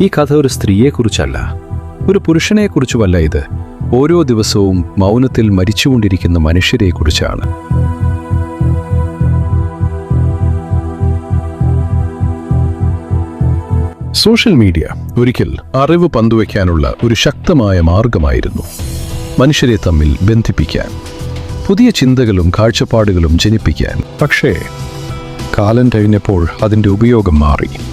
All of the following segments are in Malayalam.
ഈ കഥ ഒരു സ്ത്രീയെക്കുറിച്ചല്ല ഒരു പുരുഷനെക്കുറിച്ചുമല്ല ഇത്. ഓരോ ദിവസവും മൗനത്തിൽ മരിച്ചുകൊണ്ടിരിക്കുന്ന മനുഷ്യരെക്കുറിച്ചാണ്. സോഷ്യൽ മീഡിയ ഒരിക്കൽ അറിവ് പങ്കുവയ്ക്കാനുള്ള ഒരു ശക്തമായ മാർഗമായിരുന്നു മനുഷ്യരെ തമ്മിൽ ബന്ധിപ്പിക്കാൻ പുതിയ ചിന്തകളും കാഴ്ചപ്പാടുകളും ജനിപ്പിക്കാൻ. പക്ഷേ കാലം കഴിഞ്ഞപ്പോൾ അതിന്റെ ഉപയോഗം മാറി.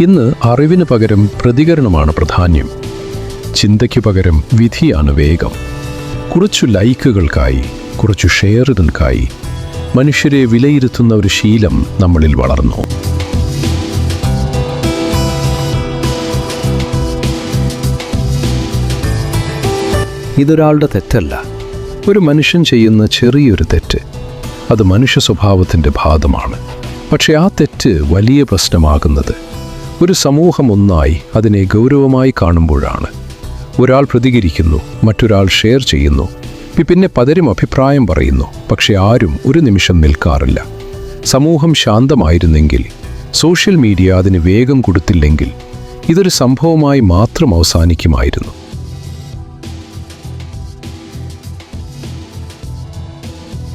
ഇന്ന് അറിവിന് പകരം പ്രതികരണമാണ് പ്രധാന്യം. ചിന്തയ്ക്ക് പകരം വിധിയാണ് വേഗം. കുറച്ചു ലൈക്കുകൾക്കായി കുറച്ചു ഷെയറുകൾക്കായി മനുഷ്യരെ വിലയിരുത്തുന്ന ഒരു ശീലം നമ്മളിൽ വളർന്നു. ഇതൊരാളുടെ തെറ്റല്ല. ഒരു മനുഷ്യൻ ചെയ്യുന്ന ചെറിയൊരു തെറ്റ് അത് മനുഷ്യ സ്വഭാവത്തിന്റെ ഭാഗമാണ്. പക്ഷേ ആ തെറ്റ് വലിയ പ്രശ്നമാകുന്നത്. ഒരു സമൂഹം ഒന്നായി അതിനെ ഗൗരവമായി കാണുമ്പോഴാണ്. ഒരാൾ പ്രതികരിക്കുന്നു മറ്റൊരാൾ ഷെയർ ചെയ്യുന്നു പിന്നെ പലരും അഭിപ്രായം പറയുന്നു പക്ഷെ ആരും ഒരു നിമിഷം നിൽക്കാറില്ല. സമൂഹം ശാന്തമായിരുന്നെങ്കിൽ സോഷ്യൽ മീഡിയ അതിന് വേഗം കൊടുത്തില്ലെങ്കിൽ ഇതൊരു സംഭവമായി മാത്രം അവസാനിക്കുമായിരുന്നു.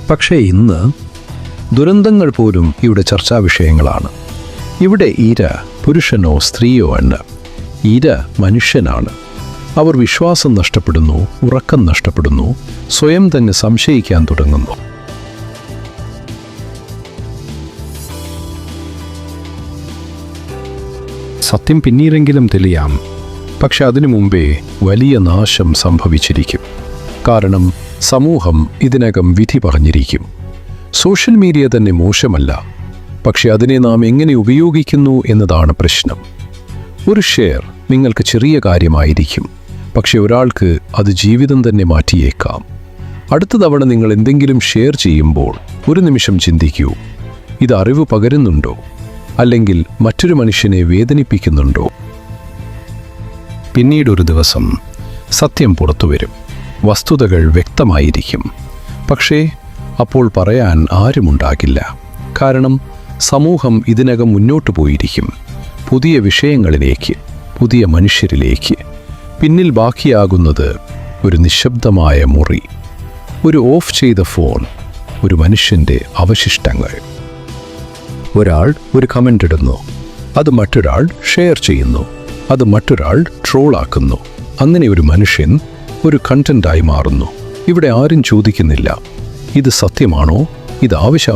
പക്ഷേ ഇന്ന് ദുരന്തങ്ങൾ പോലും ഇവിടെ ചർച്ചാ വിഷയങ്ങളാണ്. ഇവിടെ ഇര പുരുഷനോ സ്ത്രീയോ അല്ല. ഇര മനുഷ്യനാണ്. അവർ വിശ്വാസം നഷ്ടപ്പെടുന്നു ഉറക്കം നഷ്ടപ്പെടുന്നു സ്വയം തന്നെ സംശയിക്കാൻ തുടങ്ങുന്നു. സത്യം പിന്നീടെങ്കിലും തെളിയാം. പക്ഷെ അതിനു മുമ്പേ വലിയ നാശം സംഭവിച്ചിരിക്കും. കാരണം സമൂഹം ഇതിനകം വിധി പറഞ്ഞിരിക്കും. സോഷ്യൽ മീഡിയ തന്നെ മോശമല്ല. പക്ഷെ അതിനെ നാം എങ്ങനെ ഉപയോഗിക്കുന്നു എന്നതാണ് പ്രശ്നം. ഒരു ഷെയർ നിങ്ങൾക്ക് ചെറിയ കാര്യമായിരിക്കും പക്ഷെ ഒരാൾക്ക് അത് ജീവിതം തന്നെ മാറ്റിയേക്കാം. അടുത്ത തവണ നിങ്ങൾ എന്തെങ്കിലും ഷെയർ ചെയ്യുമ്പോൾ ഒരു നിമിഷം ചിന്തിക്കൂ ഇത് അറിവ് പകരുന്നുണ്ടോ? അല്ലെങ്കിൽ മറ്റൊരു മനുഷ്യനെ വേദനിപ്പിക്കുന്നുണ്ടോ? പിന്നീടൊരു ദിവസം സത്യം പുറത്തുവരും വസ്തുതകൾ വ്യക്തമായിരിക്കും. പക്ഷേ അപ്പോൾ പറയാൻ ആരുമുണ്ടാകില്ല. കാരണം സമൂഹം ഇതിനകം മുന്നോട്ടു പോയിരിക്കും. പുതിയ വിഷയങ്ങളിലേക്ക് പുതിയ മനുഷ്യരിലേക്ക്. പിന്നിൽ ബാക്കിയാകുന്നത് ഒരു നിശബ്ദമായ മുറി ഒരു ഓഫ് ചെയ്ത ഫോൺ ഒരു മനുഷ്യന്റെ അവശിഷ്ടങ്ങൾ. ഒരാൾ ഒരു കമന്റ് ഇടുന്നു അത് മറ്റൊരാൾ ഷെയർ ചെയ്യുന്നു അത് മറ്റൊരാൾ ട്രോളാക്കുന്നു അങ്ങനെ ഒരു മനുഷ്യൻ ഒരു കണ്ടന്റായി മാറുന്നു. ഇവിടെ ആരും ചോദിക്കുന്നില്ല ഇത് സത്യമാണോ ഇത് ആവശ്യ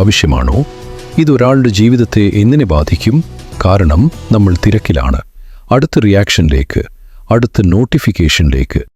ആവശ്യമാണോ ഇത് ഒരാളുടെ ജീവിതത്തെ എങ്ങനെ ബാധിക്കും? കാരണം നമ്മൾ തിരക്കിലാണ്. അടുത്ത റിയാക്ഷനിലേക്ക് അടുത്ത നോട്ടിഫിക്കേഷനിലേക്ക്